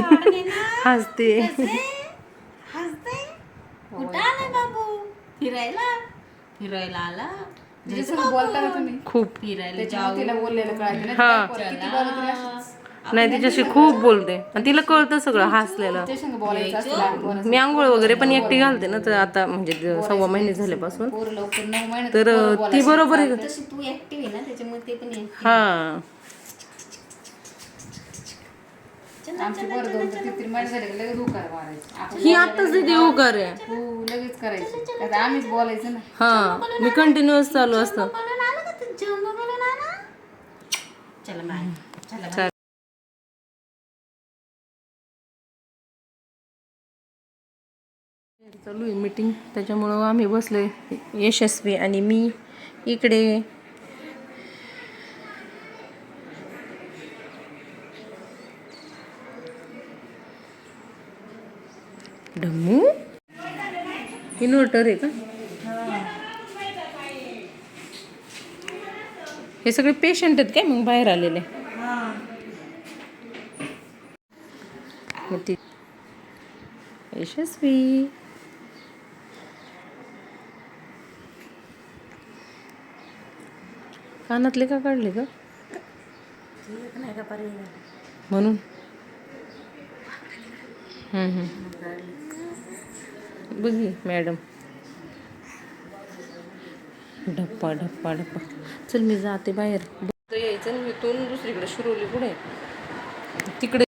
हसते. कसे? हसते. कुठं आलाय बाबू. फिरायला. फिरायला आला. तुम्ही? खूप. फिरायला त्याच्यामुळे तिला बोललेलं कळायचं नाही. हा. तिच्याशी खूप बोलते. आणि तिला कळतं सगळं हसलेलं. मी आंघोळ वगैरे पण एकटी घालते ना तर आता म्हणजे सव्वा महिने झाल्यापासून. तर ती बरोबर आहे तशी तू ऍक्टिव्ह आहे ना त्याच्यामुळे ते पण active. हा आमची पोरं दोन ते तीन महिने झाले की लगेच हुकार मारायचे. आपण ही उकार आहे. हो लगेच करायचे. आता आम्हीच बोलायचं ना. हा मी कंटिन्युअस चालू असतं. बोलून आलं का तू? जेवण बोलून आला? चला बाय. चला bye. चालेल. चालू आहे मीटिंग त्याच्यामुळं आम्ही बसलोय यशस्वी आणि मी इकडे ढम्मू इन्व्हर्टर आहे का? हे सगळे पेशंट आहेत काय? मग बाहेर आलेले. मग ती यशस्वी. कानातले का काढले का नाही का म्हणून. हम्म, हम्म. बघी मॅडम डप्पा डप्पा डप्पा. चल मी जाते बाहेर. यायचं मी इथून दुसरीकडे शिरवली पुढे. तिकडे.